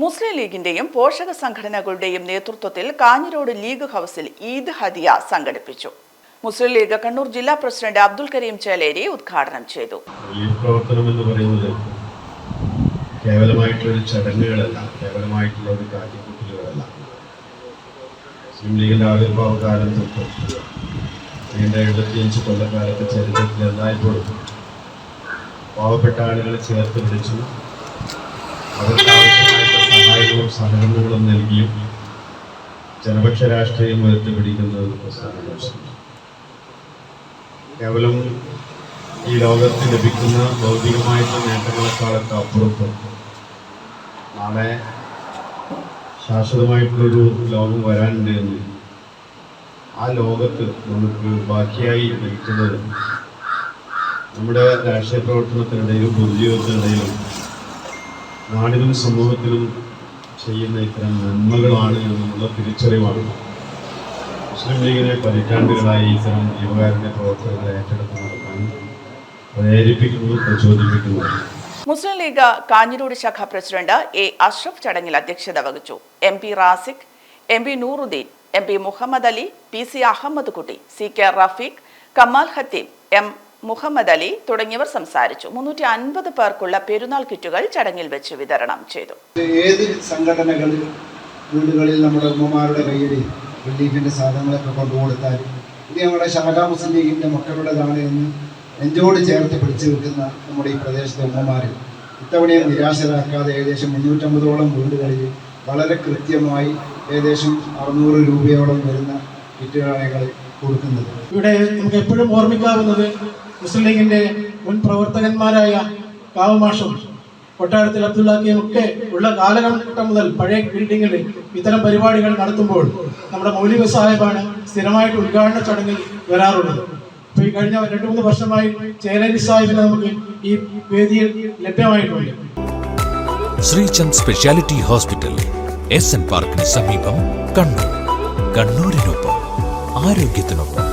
മുസ്ലിം ലീഗിന്റെയും പോഷക സംഘടനകളുടെയും നേതൃത്വത്തിൽ കാഞ്ഞിരോട് ലീഗ് ഹൗസിൽ ഈദ് ഹദിയ സംഘടിപ്പിച്ചു. മുസ്ലിം ലീഗ് കണ്ണൂർ ജില്ലാ പ്രസിഡന്റ് അബ്ദുൽ കരീം ചേലേരി ഉദ്ഘാടനം ചെയ്തു. റിലീഫ് പ്രവർത്തനം എന്ന് പറയുന്നത് കേവലമായിട്ടുള്ളൊരു ചടങ്ങുകളല്ല കേവലമായിട്ടുള്ള ഒരു കാറ്റിക്കൂട്ടലുകളല്ല മുസ്ലിം ലീഗിന്റെ ആവിർഭാവ കാലം തൊട്ട് നീണ്ട എഴുപത്തിയഞ്ച് കൊല്ലക്കാലത്തെ ചരിത്രത്തിൽ എല്ലായ്പ്പോഴും പാവപ്പെട്ട ആളുകളെ ചേർത്ത് പിടിച്ചു. അവർക്ക് സഹകരണങ്ങളും നൽകിയും ജനപക്ഷ രാഷ്ട്രീയം ഉയർത്തിപ്പിടിക്കുന്ന ഒരു കേവലം ഈ ലോകത്ത് ലഭിക്കുന്ന ഭൗതികമായിട്ടുള്ള നേട്ടങ്ങളെക്കാളൊക്കെ അപ്പുറത്ത് നാളെ ശാശ്വതമായിട്ടുള്ളൊരു ലോകം വരാനുണ്ട് എന്ന് ആ ലോകത്ത് നമുക്ക് ബാക്കിയായി ലഭിക്കുന്നത് നമ്മുടെ രാഷ്ട്രീയ പ്രവർത്തനത്തിനിടയിലും പൊതുജീവിതത്തിനിടയിലും നാടിനും സമൂഹത്തിനും ചെയ്യുന്ന ഇത്തരം നന്മകളാണ് എന്നുള്ള തിരിച്ചറിവാണ്. മുസ്ലിം ലീഗിനെ പതിറ്റാണ്ടുകളായി ഇത്തരം യുവകാരന്റെ പ്രവർത്തനങ്ങളെ ഏറ്റെടുത്ത് നടത്താൻ പ്രേരിപ്പിക്കുന്നു പ്രചോദിപ്പിക്കുന്നു മുസ്ലിം ലീഗ് കാഞ്ഞിരോട് ശാഖ പ്രസിഡന്റ് എ അഷ്റഫ് ചടങ്ങിൽ അധ്യക്ഷത വഹിച്ചു. M P Razik M P Nooruddin M P Muhammad Ali P C Ahammed Kutty C K Rafeeq Kamal Hatheem M Muhammad Ali തുടങ്ങിയവർ സംസാരിച്ചു. മുന്നൂറ്റി അൻപത് പേർക്കുള്ള പെരുന്നാൾ കിറ്റുകൾ ചടങ്ങിൽ വെച്ച് വിതരണം ചെയ്തു. ഏത് സംഘടനകളിൽ വീടുകളിൽ നമ്മുടെ ഉമ്മമാരുടെ കയ്യിൽ റിലീഫിന്റെ സാധനങ്ങളൊക്കെ കൊണ്ടുകൊടുത്താൽ ഇത് നമ്മുടെ ഷാജാ മുസ്ലിം ലീഗിന്റെ മക്കളുടേതാണ് എന്ന് നെഞ്ചോട് ചേർത്ത് പിടിച്ചു വെക്കുന്ന നമ്മുടെ ഈ പ്രദേശത്തെ ഉമ്മമാരിൽ ഇത്തവണയും നിരാശരാക്കാതെ ഏകദേശം മുന്നൂറ്റമ്പതോളം വീടുകളിൽ വളരെ കൃത്യമായി ഏകദേശം അറുന്നൂറ് രൂപയോളം വരുന്ന കിറ്റുകളാണ് ഞങ്ങൾ കൊടുക്കുന്നത്. ഇവിടെ നമുക്ക് എപ്പോഴും ഓർമ്മിക്കാവുന്നത് മുസ്ലിം ലീഗിന്റെ മുൻ പ്രവർത്തകന്മാരായ കാവുമാഷും കൊട്ടാരത്തിൽ അബ്ദുള്ളാക്കിയും ഒക്കെ ഉള്ള കാലഘട്ടം മുതൽ പഴയ ബിൽഡിങ്ങിൽ ഇത്തരം പരിപാടികൾ നടത്തുമ്പോൾ നമ്മുടെ മൗലിക സാഹിബാണ് സ്ഥിരമായിട്ട് ഉദ്ഘാടന ചടങ്ങിൽ വരാറുള്ളത്. അപ്പൊ ഈ കഴിഞ്ഞ രണ്ടു മൂന്ന് വർഷമായി ചേലേരി സാഹിബിനെ നമുക്ക് ഈ വേദിയിൽ ലഭ്യമായിട്ടുണ്ട്. Sreechand speciality hospital S N പാർക്കിന് സമീപം കണ്ണൂർ. കണ്ണൂരിനൊപ്പം ആരോഗ്യത്തിനൊപ്പം.